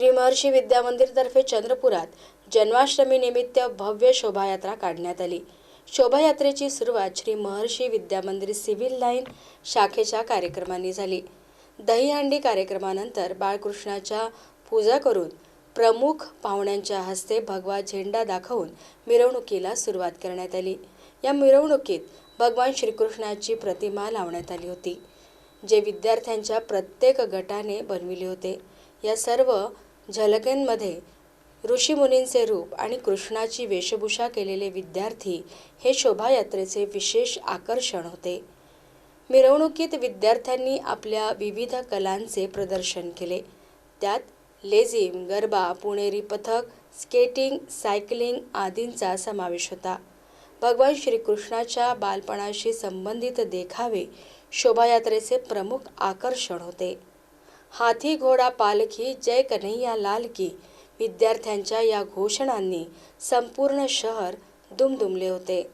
श्री महर्षी विद्या मंदिरतर्फे चंद्रपुरात जन्माष्टमी निमित्त भव्य शोभायात्रा काढण्यात आली. शोभायात्रेची सुरुवात श्री महर्षी विद्या मंदिर सिव्हिल लाईन शाखेच्या कार्यक्रमांनी झाली. दहीहंडी कार्यक्रमानंतर बाळकृष्णाच्या पूजा करून प्रमुख पाहुण्यांच्या हस्ते भगवा झेंडा दाखवून मिरवणुकीला सुरुवात करण्यात आली. या मिरवणुकीत भगवान श्रीकृष्णाची प्रतिमा लावण्यात आली होती जे विद्यार्थ्यांच्या प्रत्येक गटाने बनविले होते. या सर्व झलकेंमध्ये ऋषीमुनींचे रूप आणि कृष्णाची वेशभूषा केलेले विद्यार्थी हे शोभायात्रेचे विशेष आकर्षण होते. मिरवणुकीत विद्यार्थ्यांनी आपल्या विविध कलांचे प्रदर्शन केले. त्यात लेझिम गरबा पुणेरी पथक स्केटिंग सायकलिंग आदींचा समावेश होता. भगवान श्रीकृष्णाच्या बालपणाशी संबंधित देखावे शोभायात्रेचे प्रमुख आकर्षण होते. हाथी घोडा पालखी जय कन्हैया लाल की. विद्यार्थ्यांच्या या घोषणांनी संपूर्ण शहर दुमदुमले होते.